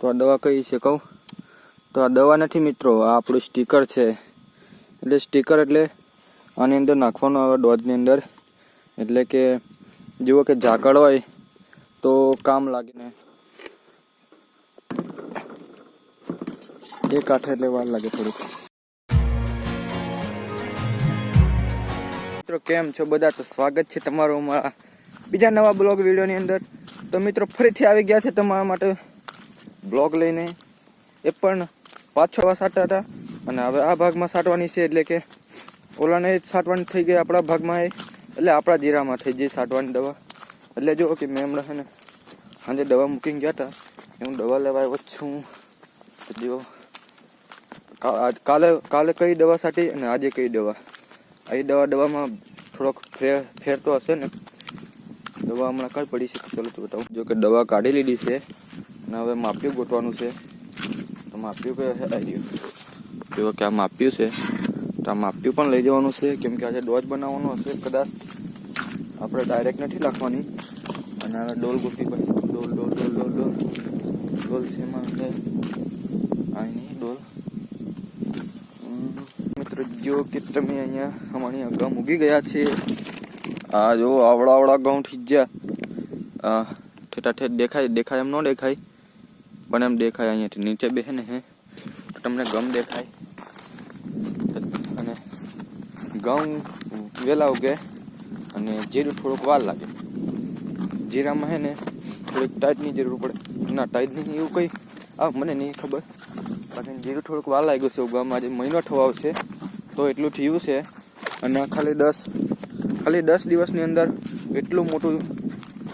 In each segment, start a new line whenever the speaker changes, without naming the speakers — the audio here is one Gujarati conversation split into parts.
તો આ દવા કઈ છે કહું? તો આ દવા નથી મિત્રો, આ આપણું સ્ટીકર છે. એટલે સ્ટીકર એટલે આની અંદર નાખવાનું આવે ડોજની અંદર. એટલે કે જુઓ કે ઝાકળ હોય તો કામ લાગીને એક કાંઠે એટલે વાર લાગે થોડીક. મિત્રો, કેમ છો બધા? તો સ્વાગત છે તમારું અમારા બીજા નવા બ્લોગ વિડીયોની અંદર. તો મિત્રો, ફરીથી આવી ગયા છે તમારા માટે બ્લોગ લઈને એ પણ પાંચ છ વાર સાટા હતા. અને હવે આ ભાગમાં સાટવાની છે એટલે કે ઓલાને જ સાટવાની થઈ ગઈ આપણા ભાગમાં એ. એટલે આપણા જીરામાં થઈ ગઈ સાટવાની દવા. એટલે જો કે મેં હમણાં છે ને સાંજે દવા મૂકીને ગયા હતા. હું દવા લેવા આવ્યો છું. જો કાલે કાલે કઈ દવા સાટી અને આજે કઈ દવા? આ દવા દવામાં થોડોક ફેર ફેર તો હશે ને? દવા હમણાં કઈ પડી છે. ચલો તો બતાવું. જો કે દવા કાઢી લીધી છે. અને હવે માપ્યું ગોઠવાનું છે. તો માપ્યું કે આવી ગયું જો કે આ માપ્યું છે. તો આ માપ્યું પણ લઈ જવાનું છે, કેમ કે આજે ડોઝ બનાવવાનો હશે કદાચ. આપણે ડાયરેક્ટ નથી નાખવાની. અને હવે ડોલ ગોઠવી પડશે ડોલ ડોલ ડોલ ડોલ ડોલ. ડોલ છે એમાં છે. અહીંની ડોલ. મિત્ર, જો કે તમે અહીંયા અમારી અગાઉ મૂકી ગયા છે. આ જો આવડા આવડા ઘઉં થઈ ગયા. ઠેઠા ઠેઠ દેખાય દેખાય એમ ન દેખાય. પણ એમ દેખાય અહીંયાથી. નીચે બેસે ને હે. તો તમને ગમ દેખાય. અને ગમ વહેલા ઉગે અને જીરું થોડુંક વાર લાગે. જીરામાં હે ને થોડીક ટાઈટની જરૂર પડે. ના ટાઈટની એવું કંઈ. આ મને નહીં ખબર. બાકી જીરું થોડુંક વાર લાગ્યું છે. ઉગામાં આજે મહિનો થવા આવશે. તો એટલું થયું છે. અને ખાલી દસ ખાલી દસ દિવસની અંદર એટલું મોટું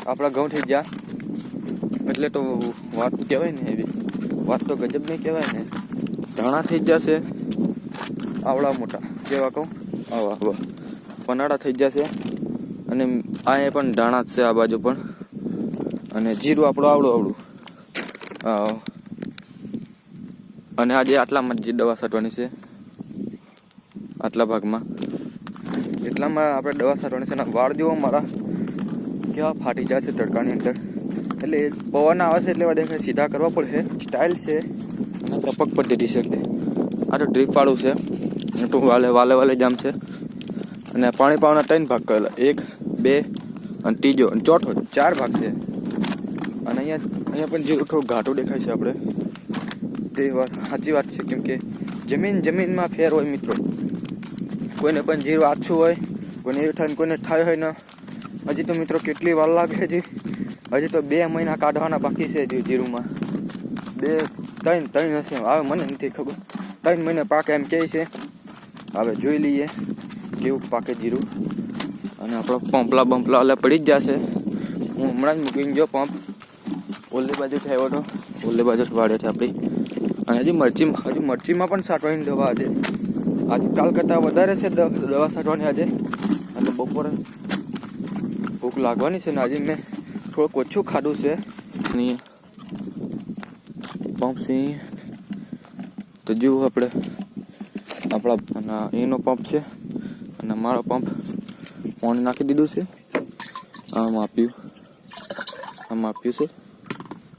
આપણા ઘઉં થઈ ગયા. એટલે તો વાત કહેવાય ને એવી. વાત તો ગજબ નહીં કહેવાય ને. ધાણા થઈ જશે, આવડા મોટા. કેવા કહું? આવા આવા. પનાળા થઈ જશે અને આ પણ ધાણા જ છે આ બાજુ પણ. અને જીરું આપણું આવડું આવડું. અને આજે આટલામાં જ દવા છાંટવાની છે, આટલા ભાગમાં. એટલામાં આપણે દવા છાંટવાની છે અને વાળ જેવો મારા. કેવા ફાટી જાય છે તડકાની અંદર. એટલે પવન આવે છે એટલે દેખાય સીધા કરવા પડશે. સ્ટાઇલ છે. અને ટપક પદ્ધતિ છે એટલે. આ તો ડ્રીપ વાળું છે. મોટું વાલે વાલે વાલે જામ છે. અને પાણી પાવાના ત્રણ ભાગ કરેલા. એક, બે અને ત્રીજો અને ચોથો. ચાર ભાગ છે. અને અહીંયા અહીંયા પણ જે થોડું ઘાટું દેખાય છે આપણે. તે વાત, સાચી વાત છે. કેમ કે જમીન, જમીનમાં ફેર હોય મિત્રો. કોઈને પણ જીરું આછું હોય, કોઈને એવું થાય કોઈને થાય હોય ને, હજી તો મિત્રો કેટલી વાર લાગે હજી. હજી તો બે મહિના કાઢવાના બાકી છે જીરુમાં. બે, ત્રણ ત્રણ હશે. હવે મને નથી ખબર. ત્રણ મહિને પાકે એમ કહે છે. હવે જોઈ લઈએ કેવું પાકે જીરું. અને આપણો પંપલા બંપલા એટલે પડી જ જશે. હું હમણાં જ મૂકીને ગયો પંપ. ઓલી બાજુ આવ્યો હતો ઓલી બાજુ વાળ્યો છે આપણી અને હજી મરચી, હજુ મરચીમાં પણ છાંટવાની દવા આજે. આજ કાલ કરતાં વધારે છે દવા છાંટવાની આજે. અને બપોરે ભૂખ લાગવાની છે ને આજે મેં થોડુંક ઓછું ખાધું છે. અને પંપ સિંહ તો જુઓ આપણે આપણા અને એનો પંપ છે. અને મારો પંપ પાણી નાખી દીધું છે. આમ આપ્યું. આમ આપ્યું છે.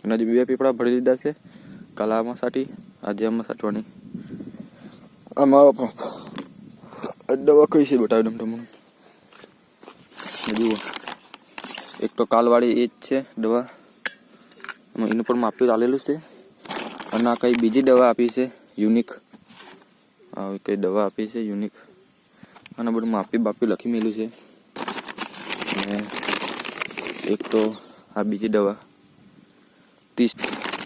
અને હજી બે પીપળા ભરી દીધા છે. કાલે આમાં સાટી, આજે આમાં સાટવાની. આ મારો પંપ દવા કઈ છે બતાવી દઉં તમને જુઓ. એક તો કાલવાળી એ જ છે, દવા. એનું પણ માપ્યું ચાલેલું છે. અને આ કઈ બીજી દવા આપી છે યુનિક આવી કઈ દવા આપી છે યુનિક અને બધું માપી બાપી લખી મેલું છે. અને એક તો આ બીજી દવા. ત્રીસ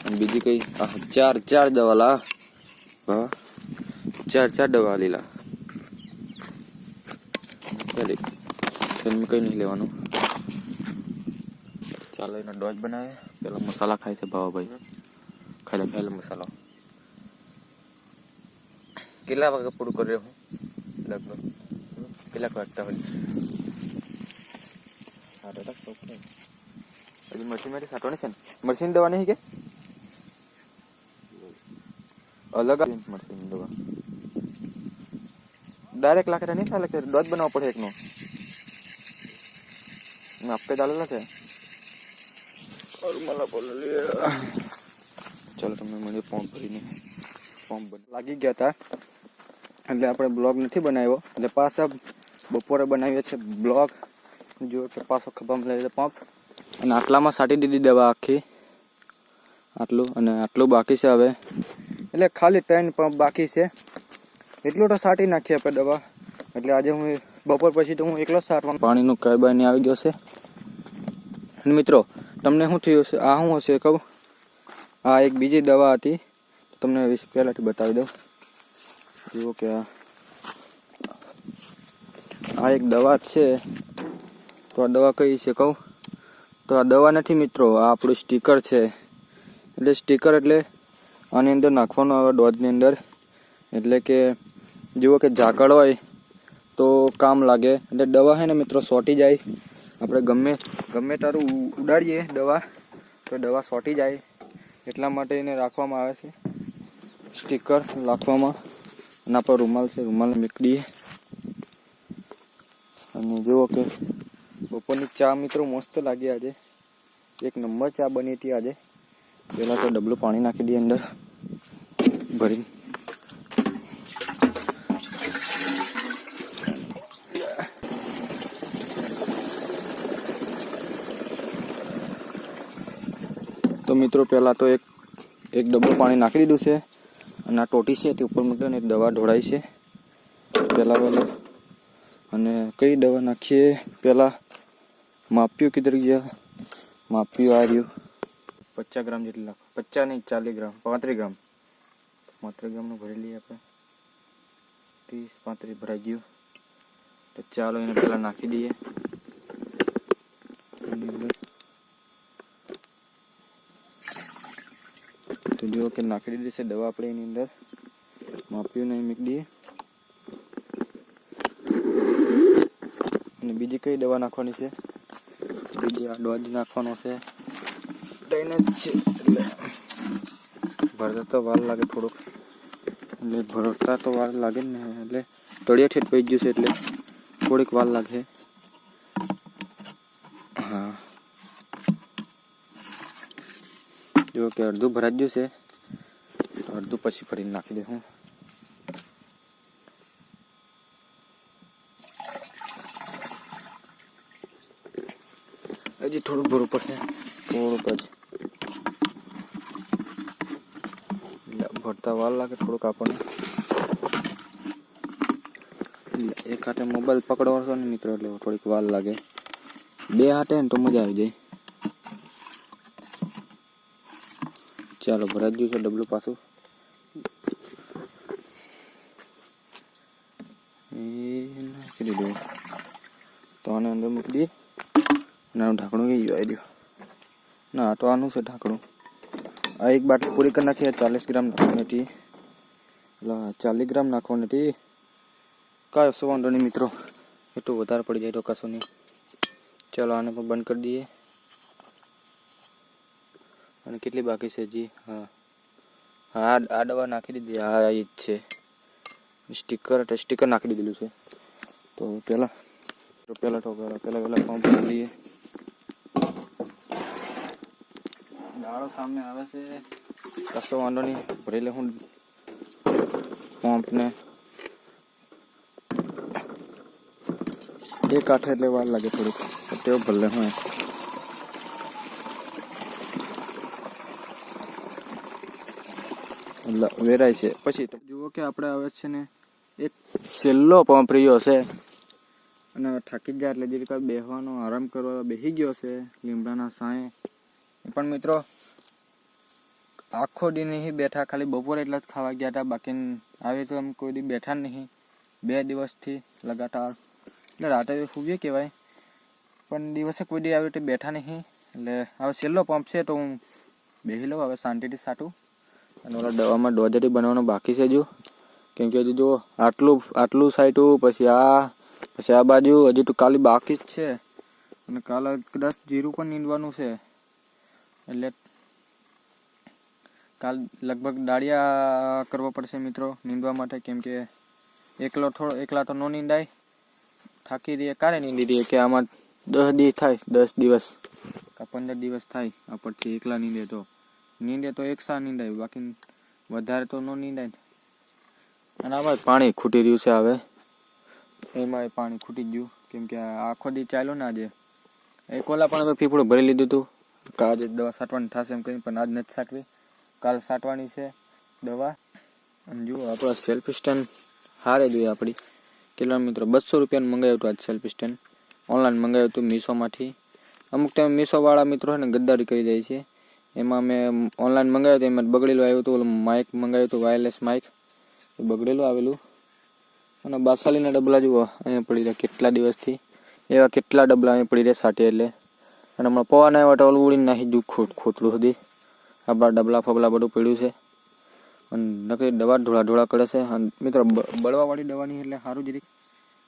અને બીજી કઈ? ચાર ચાર દવા લા. હા. ચાર ચાર દવા લીલા ચાલી કઈ નહીં લેવાનું. ચાલો એનો ડોઝ બનાવે પેલા મસાલા ખાય છે ભાવાભાઈ ખાઈ લે ખાઈ લે મસાલો કેટલા વાગે પૂરું કર્યો હું લગભગ કેટલાક વાગતા હોય સાડા દસ તો છે. હજી મરચી માટે સાટવાની છે ને મરચીની દવા નહીં કે અલગ મરચીની દવા ડાયરેક્ટ લાકડા નહીં ચાલે કે ડોઝ બનાવવો પડે એકનો આપકે ચાલેલા છે રૂમાલા બોલો, લે. ચાલો તમે મને પંપ ભરીને પંપ લાગી ગયા હતા એટલે આપણે બ્લોગ નથી બનાવ્યો. એટલે પાછા બપોરે બનાવીએ છે બ્લોગ જો કે પાછો ખભામાં લઈ પંપ અને આટલામાં સાટી દીધી દવા આખી. આટલું અને આટલું બાકી છે હવે. એટલે ખાલી ટ્રેન પંપ બાકી છે. એટલું તો સાટી નાખીએ આપણે દવા. એટલે આજે હું બપોર પછી તો હું એકલો જ સાટવાનું પાણીનું કરબાઈને આવી ગયો છે. અને મિત્રો તમને શું થયું છે આ શું હશે કહું આ એક બીજી દવા હતી. તમને પહેલાંથી બતાવી દઉં. જુઓ કે આ એક દવા છે. તો આ દવા કઈ છે કહું? તો આ દવા નથી મિત્રો, આ આપણું સ્ટીકર છે. એટલે સ્ટીકર એટલે આની અંદર નાખવાનું આવે ડોઝની અંદર. એટલે કે જુઓ કે ઝાકળ હોય તો કામ લાગે. એટલે દવા છે ને મિત્રો, સોટી જાય. આપણે ગમે ગમે તારું ઉડાડીએ દવા, તો દવા સોટી જાય. એટલા માટે એને રાખવામાં આવે છે. સ્ટીકર રાખવામાં અને આપણો રૂમાલ છે, રૂમાલ નીકળીએ અને જુઓ કે બપોરની ચા મિત્રો મસ્ત લાગી આજે. એક નંબર ચા બની હતી આજે. પહેલાં તો ડબલું પાણી નાખી દઈએ અંદર. ભરી મિત્રો, પહેલાં તો એક એક ડબ્બો પાણી નાખી દીધું છે. અને આ ટોટી છે, તે ઉપર મૂકીને દવા ઢોળાઈ છે. પહેલાં પહેલાં. અને કઈ દવા નાખીએ? પહેલાં માપ્યું કીધર ગયા માપ્યું આ રહ્યું. પચાસ ગ્રામ જેટલી નાખો. પચાસ નહીં, ચાલીસ ગ્રામ, પાંત્રીસ ગ્રામ. પાંત્રીસ ગ્રામનું ભરી લઈએ આપણે. ત્રીસ, પાંત્રીસ ભરાઈ ગયું. તો ચાલો એને પહેલાં નાખી દઈએ એની અંદર તો જુઓ કે નાખી દીધી છે દવા આપણે એની અંદર. માપ્યું નહીં, મૂકી દઈએ. અને બીજી કઈ દવા નાખવાની છે? બીજી આ ડોજ નાખવાનો છે. ટ્રેન જ છે, એટલે ભરતા તો વાર લાગે થોડુંક. એટલે ભરતા તો વાર લાગે ને, એટલે તળિયા ઠેઠ પડી ગયું છે, એટલે થોડીક વાર લાગે. હા. જો કે અડધું ભરાઈ ગયું છે. પછી ફરીને નાખી દઉં હજી થોડુંક ભરવું પડશે. થોડુંક જ. ભરતા વાર લાગે થોડુંક આપણને. એક હાથે મોબાઈલ પકડવાનો છો ને મિત્રો એટલે થોડીક વાર લાગે. બે હાથે ને તો મજા આવી જાય. ચાલો ભરાઈ ગયું છે ડબલું પાછું એ નાખી દીધું તો અંદર દઈએ અને આનું ઢાંકણું એ જોઈ દો ના તો આનું છે ઢાંકણું. આ એક બાટલી પૂરી કરી નાખી ચાલીસ ગ્રામ નાખવાની હતી. એટલે ચાલીસ ગ્રામ નાખવાની હતી. કાંઈ શું વાંધો નહીં, મિત્રો. એટલું વધારે પડી જાય તો કશું નહીં. ચાલો, આને પણ બંધ કરી દઈએ. અને કેટલી બાકી છે જી હા. હા, આ- આ દવા નાખી દીધી. હા એ જ છે. સ્ટીકર સ્ટીકર નાખી દીધેલું છે. તો પહેલાં પહેલાં તો પહેલાં પહેલાં પહેલાં પંપ કરી દઈએ દાડો સામે આવે છે કશો વાંધો નહીં ભરી લે હું પંપને એક કાંઠે એટલે વાર લાગે થોડીક ટેવ ભલે હું વેરાય છે પછી જુઓ કે આપણે આવે છે ને એક છેલ્લો પંપ રહ્યો છે અને થાકી ગયા એટલે જે રીતે બેસવાનો આરામ કરવા બેસી ગયો છે, લીમડાના સાંએ પણ મિત્રો, આખો દી નહીં બેઠા, ખાલી બપોરે એટલા જ ખાવા ગયા હતા, બાકી આવી તો આમ કોઈ દી બેઠા નહીં. બે દિવસથી લગાતાર. એટલે રાતે સૂઈએ કહેવાય, પણ દિવસે કોઈ દી આવી રીતે બેઠા નહીં. એટલે હવે છેલ્લો પંપ છે તો હું બેસી લઉં, હવે શાંતિથી સાટું. અને ઓલા દવામાં ડોઝરી બનાવવાનું બાકી છે જો કેમ કે હજુ જો આટલું આટલું સાઈટું, પછી આ પછી આ બાજુ હજુ તો કાલી બાકી જ છે. અને કાલે કદાચ જીરું પણ નીંદવાનું છે. એટલે કાલ લગભગ દાળિયા કરવા પડશે મિત્રો નીંદવા માટે, કેમ કે એકલો થોડો, એકલા તો ન નીંદાય. થાકી દઈએ ક્યારે નીંદી રહીએ કે આમાં દસ દિવસ થાય, દસ દિવસ કા પંદર દિવસ થાય આ પરથી એકલા નીંદે તો. નીંદે તો એક સા નીંદાય, બાકી વધારે તો ન નીંદાય. અને આમાં પાણી ખૂટી રહ્યું છે હવે. એમાં પાણી ખૂટી ગયું. કેમ કે આખો દી ચાલ્યો ને આજે. એ કોલા પણ હવે ફીફડું ભરી લીધું હતું કે આજે દવા છાંટવાની થશે એમ કરીને પણ આજ નથી સાટવી. કાલ સાટવાની છે દવા. અને જુઓ, આપણો સેલ્ફ સ્ટેન્ડ હારે જોઈએ આપણી. કેટલા મિત્રો? બસો રૂપિયાનું મંગાવ્યું હતું આજ સેલ્ફ સ્ટેન્ડ ઓનલાઈન મંગાવ્યું હતું મીશોમાંથી. અમુક ટાઈમ મીશોવાળા મિત્રો છે ને ગદ્દારી કરી જાય છે. એમાં મેં ઓનલાઈન મંગાવ્યું હતું, એમાં બગડેલું આવ્યું હતું માઇક મંગાવ્યું હતું વાયરલેસ માઇક એ બગડેલું આવેલું. અને બાસાલીના ડબલા જુઓ, અહીંયા પડી રહ્યા કેટલા દિવસથી. એવા કેટલા ડબલા અહીંયા પડી રહ્યા સાટી એટલે. અને હમણાં પવન આવ્યો એટલે ઓલું ઉડીને નાખી દીધું ખોટ, ખોટલું સુધી આપણા ડબલા ફબલા બધું પડ્યું છે. અને નકરી દવા ઢોળા ઢોળા કરે છે. અને મિત્રો બળવાવાળી દવાની એટલે સારું જ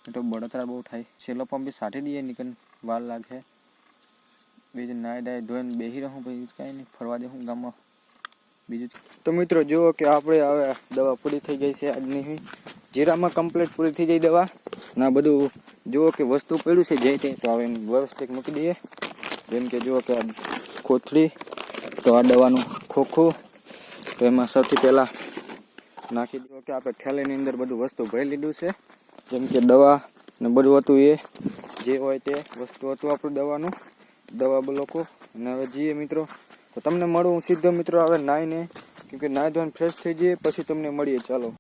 એટલે બળતરા બહુ થાય. છેલ્લો પંપ બી સાટી દઈએ નીકળ વાર લાગે. બીજું નાય દાય ધોઈને બેસી રહું, પછી કાંઈ નહીં, ફરવા દેવું ગામમાં. બીજું તો મિત્રો જુઓ કે આપણે હવે દવા પૂરી થઈ ગઈ છે આજની જીરામાં કમ્પ્લીટ પૂરી થઈ ગઈ દવા. ના બધું જુઓ કે વસ્તુ પડ્યું છે જે તે, તો હવે વ્યવસ્થિત મૂકી દઈએ. જેમ કે જુઓ કે કોથળી, તો આ દવાનું ખોખું. તો એમાં સૌથી પહેલાં નાખી દો કે આપણે થેલીની અંદર બધું વસ્તુ ભરી લીધું છે. જેમ કે દવા ને બધું હતું એ, જે હોય તે વસ્તુ હતું આપણું દવાનું. દવા લોકો અને હવે જઈએ મિત્રો. તો તમને મળું હું સીધો મિત્રો હવે નાહીને કેમકે નાહી ધોઈને ફ્રેશ થઈ જઈએ, પછી તમને મળીએ. ચાલો.